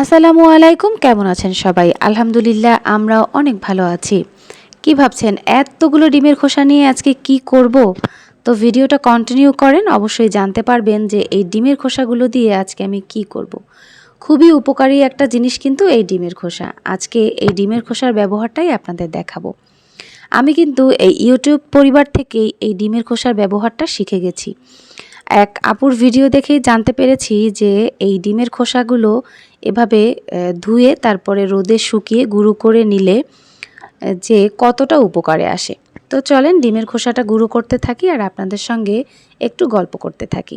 আসসালামু আলাইকুম, কেমন আছেন সবাই? আলহামদুলিল্লাহ, আমরাও অনেক ভালো আছি। কি ভাবছেন, এতগুলো ডিমের খোসা নিয়ে আজকে কি করব? তো ভিডিওটা কন্টিনিউ করেন, অবশ্যই জানতে পারবেন যে এই ডিমের খোসাগুলো দিয়ে আজকে আমি কি করব। খুবই উপকারী একটা জিনিস কিন্তু এই ডিমের খোসা। আজকে এই ডিমের খোসার ব্যবহারটাই আপনাদের দেখাবো। আমি কিন্তু এই ইউটিউব পরিবার থেকেই এই ডিমের খোসার ব্যবহারটা শিখে গেছি। এক আপুর ভিডিও দেখেই জানতে পেরেছি যে এই ডিমের খোসাগুলো এভাবে ধুয়ে তারপরে রোদে শুকিয়ে গুঁড়ো করে নিলে যে কতটা উপকারে আসে। তো চলেন ডিমের খোসাটা গুঁড়ো করতে থাকি আর আপনাদের সঙ্গে একটু গল্প করতে থাকি।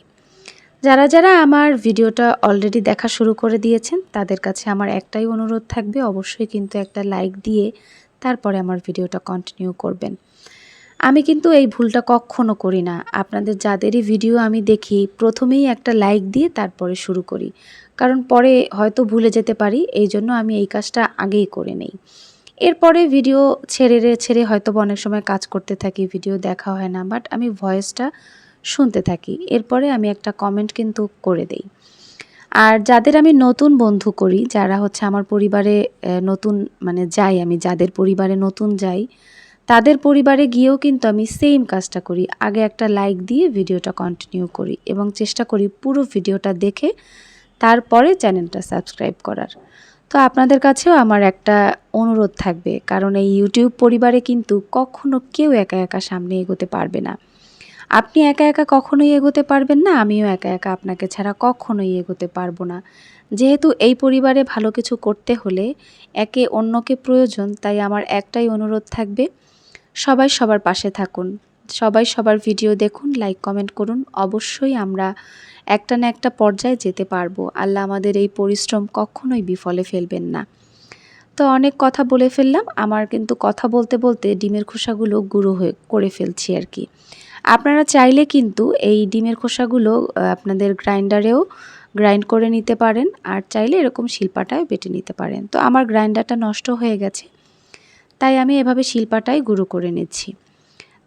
যারা যারা আমার ভিডিওটা অলরেডি দেখা শুরু করে দিয়েছেন, তাদের কাছে আমার একটাই অনুরোধ থাকবে, অবশ্যই কিন্তু একটা লাইক দিয়ে তারপরে আমার ভিডিওটা কন্টিনিউ করবেন। আমি কিন্তু এই ভুলটা কখনো করি না। আপনাদের যাদেরই ভিডিও আমি দেখি, প্রথমেই একটা লাইক দিয়ে তারপরে শুরু করি। কারণ পরে হয়তো ভুলে যেতে পারি, এই জন্য আমি এই কাজটা আগেই করে নেই। এরপরে ভিডিও ছেড়ে ছেড়ে হয়তো অনেক সময় কাজ করতে থাকি ভিডিও দেখা হয় না বাট আমি ভয়েসটা শুনতে থাকি। এরপরে আমি একটা কমেন্ট কিন্তু করে দেই। আর যাদের আমি নতুন বন্ধু করি, যারা হচ্ছে আমার পরিবারে নতুন মানে যাই, আমি যাদের পরিবারে নতুন যাই তাদের পরিবারে গিয়েও কিন্তু আমি সেম কাজটা করি। আগে একটা লাইক দিয়ে ভিডিওটা কন্টিনিউ করি এবং চেষ্টা করি পুরো ভিডিওটা দেখে তারপরে চ্যানেলটা সাবস্ক্রাইব করার। তো আপনাদের কাছেও আমার একটা অনুরোধ থাকবে, কারণ এই ইউটিউব পরিবারে কিন্তু কখনো কেউ একা একা সামনে এগোতে পারবে না। আপনি একা একা কখনোই এগোতে পারবেন না, আমিও একা একা আপনাকে ছাড়া কখনোই এগোতে পারব না। যেহেতু এই পরিবারে ভালো কিছু করতে হলে একে অন্যকে প্রয়োজন, তাই আমার একটাই অনুরোধ থাকবে সবাই সবার পাশে থাকুন। সবাই সবার ভিডিও দেখুন লাইক কমেন্ট করুন। অবশ্যই আমরা একটা না একটা পর্যায়ে যেতে পারব। আল্লাহ আমাদের এই পরিশ্রম কখনোই বিফলে ফেলবেন না। তো অনেক কথা বলে ফেললাম। আমার কিন্তু কথা বলতে বলতে ডিমের খোসাগুলো গুঁড়ো হয়ে করে ফেলছি আর কি। আপনারা চাইলে কিন্তু এই ডিমের খোসাগুলো আপনাদের গ্রাইন্ডারেও গ্রাইন্ড করে নিতে পারেন। আর চাইলে এরকম শিল্পাটায় বেটে নিতে পারেন। তো আমার গ্রাইন্ডারটা নষ্ট হয়ে গেছে। তাই আমি এভাবে শিল্পাটাই গুঁড়ো করে নিচ্ছি।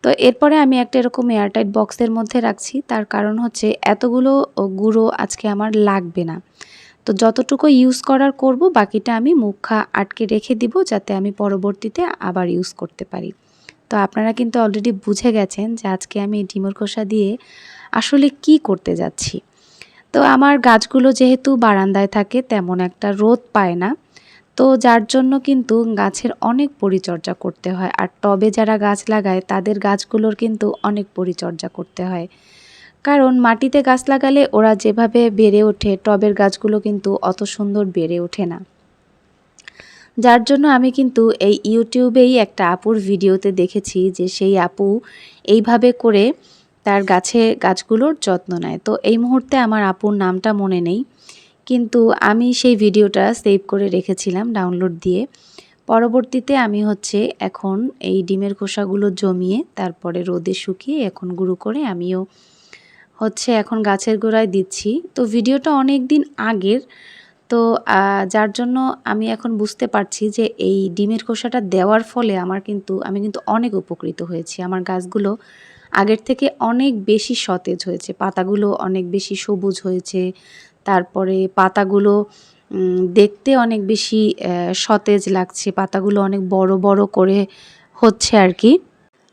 তো এরপরে আমি একটা এরকম এয়ারটাইট বক্সের মধ্যে রাখছি। তার কারণ হচ্ছে এতগুলো গুঁড়ো আজকে আমার লাগবে না। তো যতটুকু ইউজ করার করব, বাকিটা আমি মুখা আটকে রেখে দিব যাতে আমি পরবর্তীতে আবার ইউজ করতে পারি। তো আপনারা কিন্তু অলরেডি বুঝে গেছেন যে আজকে আমি ডিমর খোসা দিয়ে আসলে কি করতে যাচ্ছি। তো আমার গাছগুলো যেহেতু বারান্দায় থাকে, তেমন একটা রোদ পায় না। তো যার জন্য কিন্তু গাছের অনেক পরিচর্যা করতে হয়। আর টবে যারা গাছ লাগায়, তাদের গাছগুলোর কিন্তু অনেক পরিচর্যা করতে হয়। কারণ মাটিতে গাছ লাগালে ওরা যেভাবে বেড়ে ওঠে, টবের গাছগুলো কিন্তু অত সুন্দর বেড়ে ওঠে না। যার জন্য আমি কিন্তু এই ইউটিউবেই একটা আপুর ভিডিওতে দেখেছি যে সেই আপু এইভাবে করে তার গাছে গাছগুলোর যত্ন নেয়। তো এই মুহূর্তে আমার আপুর নামটা মনে নেই। কিন্তু আমি সেই ভিডিওটা সেভ করে রেখেছিলাম ডাউনলোড দিয়ে। পরবর্তীতে আমি হচ্ছে এখন এই ডিমের খোসাগুলো জমিয়ে তারপরে রোদে শুকিয়ে এখন গুঁড়ো করে আমিও হচ্ছে এখন গাছের গোড়ায় দিচ্ছি। তো ভিডিওটা অনেক দিন আগের, তো যার জন্য আমি এখন বুঝতে পারছি যে এই ডিমের খোসাটা দেওয়ার ফলে আমার কিন্তু, আমি কিন্তু অনেক উপকৃত হয়েছি। আমার গাছগুলো আগের থেকে অনেক বেশি সতেজ হয়েছে, পাতাগুলো অনেক বেশি সবুজ হয়েছে তারপরে পাতাগুলো দেখতে অনেক বেশি সতেজ লাগছে, পাতাগুলো অনেক বড় বড় করে হচ্ছে আর কি।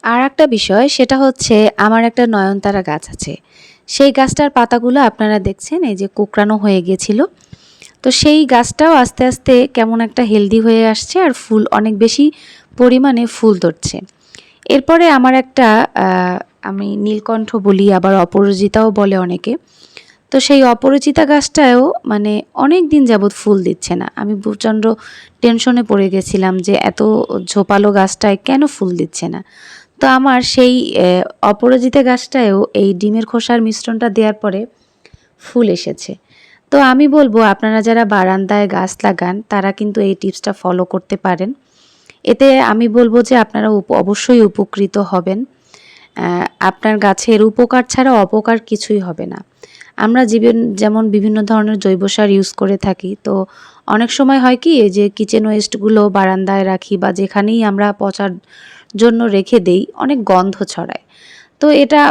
আর একটা বিষয়, সেটা হচ্ছে আমার একটা নয়নতারা গাছ আছে। সেই গাছটার পাতাগুলো আপনারা দেখছেন, এই যে কোকড়ানো হয়ে গেছিল। তো সেই গাছটাও আস্তে আস্তে কেমন একটা হেলদি হয়ে আসছে আর ফুল অনেক বেশি পরিমাণে ফুল ধরছে। এরপরে আমার একটা আমি নীলকণ্ঠ বলি, আবার অপরাজিতাও বলে অনেকে। তো সেই অপরিচিতা গাছটাও মানে অনেক দিন যাবৎ ফুল দিচ্ছে না। আমি প্রচণ্ড টেনশনে পড়ে গেছিলাম যে এত ঝোপালো গাছটায় কেন ফুল দিচ্ছে না? তো আমার সেই অপরাজিতা গাছটায়ও এই ডিমের খোসার মিশ্রণটা দেওয়ার পরে ফুল এসেছে। তো আমি বলব, আপনারা যারা বারান্দায় গাছ লাগান, তারা কিন্তু এই টিপসটা ফলো করতে পারেন। এতে আমি বলব যে আপনারা অবশ্যই উপকৃত হবেন। আপনার গাছের উপকার ছাড়া অপকার কিছুই হবে না। আমরা জীবন যেমন বিভিন্ন ধরনের জৈব সার ইউজ করে থাকি, তো অনেক সময় হয় কি যে কিচেন ওয়েস্টগুলো বারান্দায় রাখি বা যেখানেই আমরা পচার জন্য রেখে দেই, অনেক গন্ধ ছড়ায়। তো এটা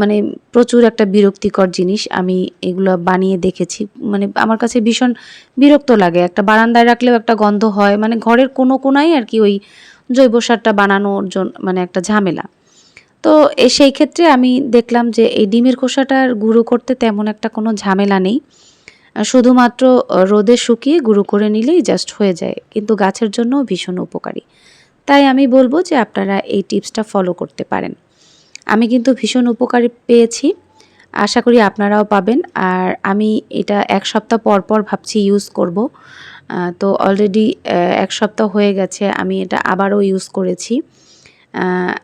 মানে প্রচুর একটা বিরক্তিকর জিনিস, আমি এগুলো বানিয়ে দেখেছি। মানে আমার কাছে ভীষণ বিরক্ত লাগে। একটা বারান্দায় রাখলেও একটা গন্ধ হয় মানে ঘরের কোনো কোনাই আর কি ওই জৈব সারটা বানানোর জন্য মানে একটা ঝামেলা। তো সেই ক্ষেত্রে আমি দেখলাম যে এই ডিমের খোসাটার গুঁড়ো করতে তেমন একটা কোনো ঝামেলা নেই। শুধুমাত্র রোদে শুকিয়ে গুঁড়ো করে নিলেই জাস্ট হয়ে যায়, কিন্তু গাছের জন্য ভীষণ উপকারী। তাই আমি বলব যে আপনারা এই টিপসটা ফলো করতে পারেন। আমি কিন্তু ভীষণ উপকারী পেয়েছি, আশা করি আপনারাও পাবেন, আর আমি এটা এক সপ্তাহ পর পর ভাবছি ইউজ করব। তো অলরেডি এক সপ্তাহ হয়ে গেছে, আমি এটা আবারও ইউজ করেছি।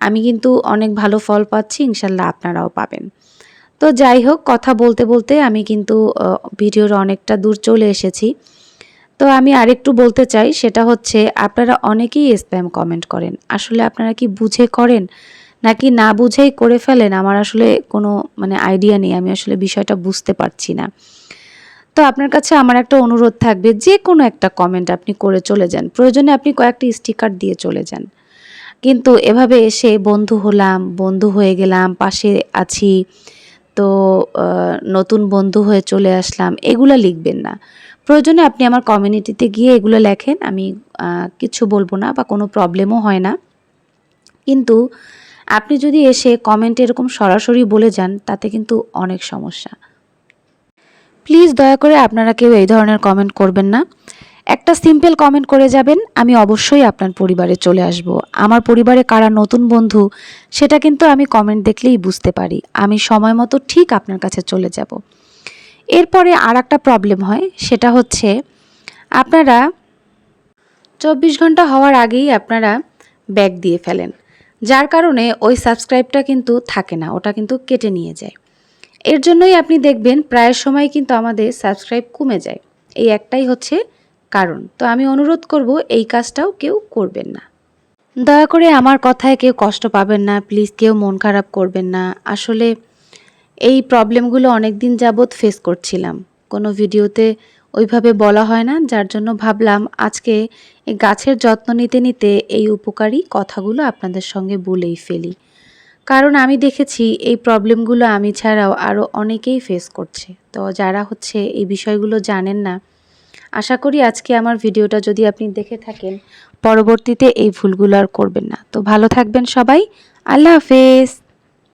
আমি কিন্তু অনেক ভালো ফল পাচ্ছি, ইনশাল্লাহ আপনারাও পাবেন। তো যাই হোক, কথা বলতে বলতে আমি কিন্তু ভিডিওর অনেকটা দূর চলে এসেছি। তো আমি আরেকটু বলতে চাই, সেটা হচ্ছে আপনারা অনেকেই স্প্যাম কমেন্ট করেন। আসলে আপনারা কি বুঝে করেন? নাকি না বুঝেই করে ফেলেন? আমার আসলে কোনো মানে আইডিয়া নেই, আমি আসলে বিষয়টা বুঝতে পারছি না। তো আপনার কাছে আমার একটা অনুরোধ থাকবে, যে কোনো একটা কমেন্ট আপনি করে চলে যান। প্রয়োজনে আপনি কয়েকটি স্টিকার দিয়ে চলে যান। কিন্তু এভাবে এসে বন্ধু হলাম, বন্ধু হয়ে গেলাম, পাশে আছি। তো নতুন বন্ধু হয়ে চলে আসলাম। এগুলো লিখবেন না। প্রয়োজনে আপনি আমার কমিউনিটিতে গিয়ে এগুলো লেখেন। আমি কিছু বলব না বা কোনো প্রবলেমও হয় না। কিন্তু আপনি যদি এসে কমেন্টে এরকম সরাসরি বলে যান, তাতে কিন্তু অনেক সমস্যা। প্লিজ দয়া করে আপনারা কেউ এই ধরনের কমেন্ট করবেন না। একটা সিম্পল কমেন্ট করে যাবেন, আমি অবশ্যই আপনার পরিবারে চলে আসব। আমার পরিবারে কারা নতুন বন্ধু, সেটা কিন্তু আমি কমেন্ট দেখলেই বুঝতে পারি। আমি সময় মতো ঠিক আপনার কাছে চলে যাব। এরপরে আর একটা প্রবলেম হয়, সেটা হচ্ছে আপনারা চব্বিশ ঘণ্টা হওয়ার আগেই আপনারা ব্যাগ দিয়ে ফেলেন। যার কারণে ওই সাবস্ক্রাইবটা কিন্তু থাকে না, ওটা কিন্তু কেটে নিয়ে যায়। এর জন্যই আপনি দেখবেন, প্রায় সময় কিন্তু আমাদের সাবস্ক্রাইব কমে যায়। এই একটাই হচ্ছে কারণ। তো আমি অনুরোধ করব, এই কাজটাও কেউ করবেন না। দয়া করে আমার কথায় কেউ কষ্ট পাবেন না, প্লিজ কেউ মন খারাপ করবেন না। আসলে এই প্রবলেমগুলো অনেক দিন যাবৎ ফেস করছিলাম। কোনো ভিডিওতে ওইভাবে বলা হয় না, যার জন্য ভাবলাম আজকে এই গাছের যত্ন নিতে নিতে এই উপকারী কথাগুলো আপনাদের সঙ্গে বলেই ফেলি। কারণ আমি দেখেছি এই প্রবলেমগুলো আমি ছাড়াও আরও অনেকেই ফেস করছে। তো যারা হচ্ছে এই বিষয়গুলো জানেন না আশা করি আজকে আমার ভিডিওটা যদি আপনি দেখে থাকেন, পরবর্তীতে এই ভুলগুলো আর করবেন না। তো ভালো থাকবেন সবাই। আল্লাহ হাফেজ।